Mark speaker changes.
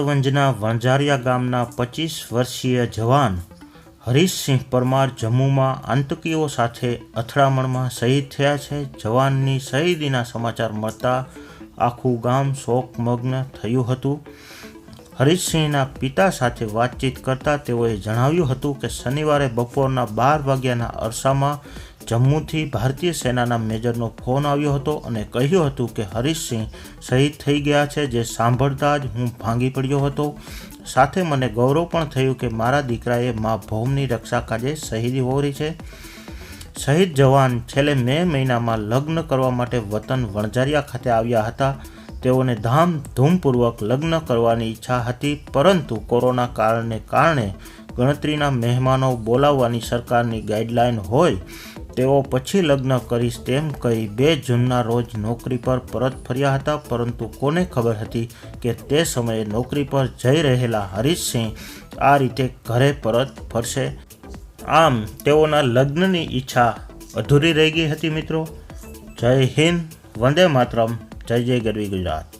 Speaker 1: વંજના વણઝારિયા ગામના પચીસ વર્ષીય જવાન હરીશસિંહ પરમાર જમ્મુમાં આતંકીઓ સાથે અથડામણમાં શહીદ થયા છે. જવાનની શહીદીના સમાચાર મળતા આખું ગામ શોકમગ્ન થયું હતું. હરીશસિંહના પિતા સાથે વાતચીત કરતા તેઓએ જણાવ્યું હતું કે શનિવારે બપોરના બાર વાગ્યાના અરસામાં જમ્મુથી ભારતીય સેનાના મેજરનો ફોન આવ્યો હતો અને કહ્યું હતું કે હરીશસિંહ શહીદ થઈ ગયા છે, જે સાંભળતા જ હું ભાંગી પડ્યો હતો. સાથે મને ગૌરવ પણ થયું કે મારા દીકરાએ મા ભૌમની રક્ષા કાજે શહીદી હોરી છે. શહીદ જવાન છેલ્લે મે મહિનામાં લગ્ન કરવા માટે વતન વણઝારિયા ખાતે આવ્યા હતા. તેઓને ધામધૂમપૂર્વક લગ્ન કરવાની ઈચ્છા હતી, પરંતુ કોરોના કારણને કારણે ગણતરીના મહેમાનો બોલાવવાની સરકારની ગાઈડલાઈન હોય તેઓ પછી લગ્ન કરીશ તેમ કહી બે જૂનના રોજ નોકરી પર પરત ફર્યા હતા, પરંતુ કોને ખબર હતી કે તે સમયે નોકરી પર જઈ રહેલા હરીશસિંહ આ રીતે ઘરે પરત ફરશે? આમ, તેઓના લગ્નની ઈચ્છા અધૂરી રહી ગઈ હતી મિત્રો. જય હિન્દ, વંદે માતરમ, જય જય ગરવી ગુજરાત.